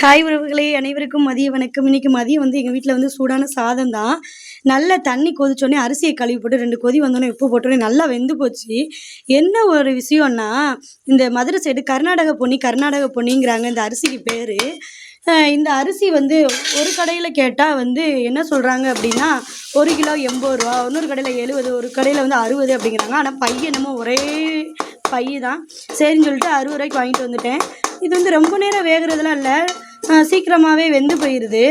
Hi உறவுகளே அனைவருக்கும் மதிய வணக்கம். இன்னைக்கு மதியம் வந்து எங்கள் வீட்டில் வந்து சூடான சாதம் தான். நல்லா தண்ணி கொதிச்சோடனே அரிசியை கழுவி போட்டு ரெண்டு கொதி வந்தோடனே உப்பு போட்டோடனே நல்லா வெந்து போச்சு. என்ன ஒரு விஷயம்னா இந்த மதுரை சைடு கர்நாடக பொன்னி கர்நாடக பொன்னிங்கிறாங்க இந்த அரிசிக்கு பேர். இந்த அரிசி வந்து ஒரு கடையில் கேட்டால் வந்து என்ன சொல்கிறாங்க அப்படின்னா ஒரு கிலோ எண்பது ரூபா இன்னொரு கடையில் எழுபது ஒரு கடையில் வந்து அறுபது அப்படிங்கிறாங்க. ஆனால் பையனமோ ஒரே பை தான். சரின்னு சொல்லிட்டு அறுபது ரூபாய்க்கு வாங்கிட்டு வந்துட்டேன். இது வந்து ரொம்ப நேரம் வேகிறதுலாம் இல்லை. சீக்கிரமாகவே வெந்து போயிடுது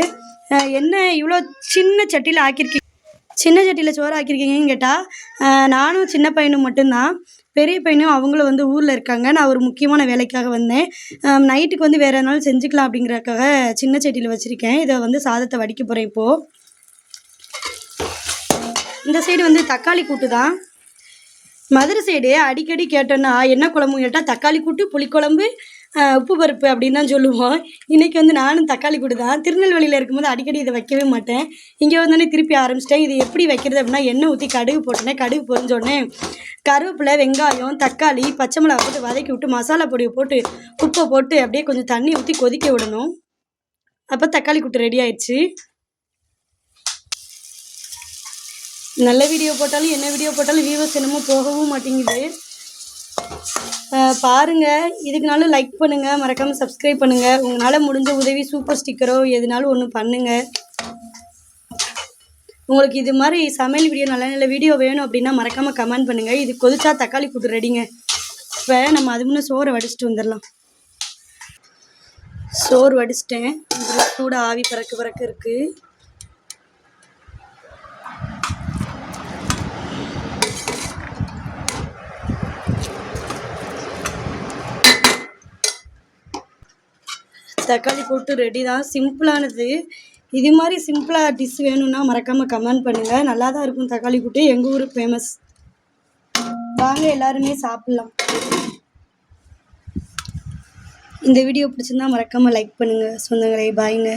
என்ன இவ்வளோ சின்ன சட்டியில் ஆக்கியிருக்கீங்க சின்ன சட்டியில் சோறு ஆக்கியிருக்கீங்கன்னு கேட்டால் நானும் சின்ன பையனும் மட்டும்தான். பெரிய பையனும் அவங்களும் வந்து ஊரில் இருக்காங்க. நான் ஒரு முக்கியமான வேலைக்காக வந்தேன். நைட்டுக்கு வந்து வேறு எதனாலும் செஞ்சுக்கலாம் அப்படிங்கிறக்காக சின்ன சட்டியில் வச்சுருக்கேன். இதை வந்து சாதத்தை வடிக்க போகிறேன் இப்போது இந்த சைடு வந்து தக்காளி கூட்டு தான். மதுரை சைடு அடிக்கடி கேட்டோன்னா என்ன குழம்பு கேட்டால் தக்காளி கூட்டு புளிக்குழம்பு உப்பு பருப்பு அப்படின்னு தான் சொல்லுவோம். இன்றைக்கி வந்து நானும் தக்காளி கூட தான். திருநெல்வேலியில் இருக்கும்போது அடிக்கடி இதை வைக்கவே மாட்டேன். இங்கே வந்தோடனே திருப்பி ஆரம்பிச்சிட்டேன். இது எப்படி வைக்கிறது அப்படின்னா எண்ணெய் ஊற்றி கடுகு போட்டோன்னே கடுகு பொறிஞ்சோடனே கருவேப்பிலை வெங்காயம் தக்காளி பச்சை மிளகா போட்டு வதக்கி விட்டு மசாலா பொடியை போட்டு உப்பை போட்டு அப்படியே கொஞ்சம் தண்ணி ஊற்றி கொதிக்க விடணும். அப்போ தக்காளி கூட்டு ரெடி ஆயிடுச்சு. நல்ல வீடியோ போட்டாலும் என்ன வீடியோ போட்டாலும் வியூவர்ஸ் என்னமோ போகவும் மாட்டேங்குது. பாருங்கள் பாருங்க. இதுக்குனாலும் லைக் பண்ணுங்க. மறக்காம சப்ஸ்கிரைப் பண்ணுங்க. உங்களால முடிஞ்ச உதவி சூப்பர் ஸ்டிக்கரோ எதுனாலும் ஒன்று பண்ணுங்க. உங்களுக்கு இது மாதிரி சமையல் வீடியோ நல்ல நல்ல வீடியோ வேணும் அப்படின்னா மறக்காம கமெண்ட் பண்ணுங்க. இது கொதிச்சா தக்காளி கூட்டு ரெடிங்க. இப்போ நம்ம அது முன்னே சோறை வடிச்சிட்டு வந்துடலாம் சோறு வடிச்சிட்டேன். சூடாக கூட ஆவி பறக்கு பறக்கு இருக்குது தக்காளி போட்டு ரெடி தான். சிம்பிளானது இது மாதிரி சிம்பிளாக டிஷ் வேணும்னா மறக்காமல் கமெண்ட் பண்ணுங்கள் நல்லா தான் இருக்கும் தக்காளி கூட்டு. எங்கள் ஊர் ஃபேமஸ் வாங்க எல்லாருமே சாப்பிட்லாம். இந்த வீடியோ பிடிச்சிருந்தா மறக்காமல் லைக் பண்ணுங்கள் சொந்தங்களே பாய்ங்க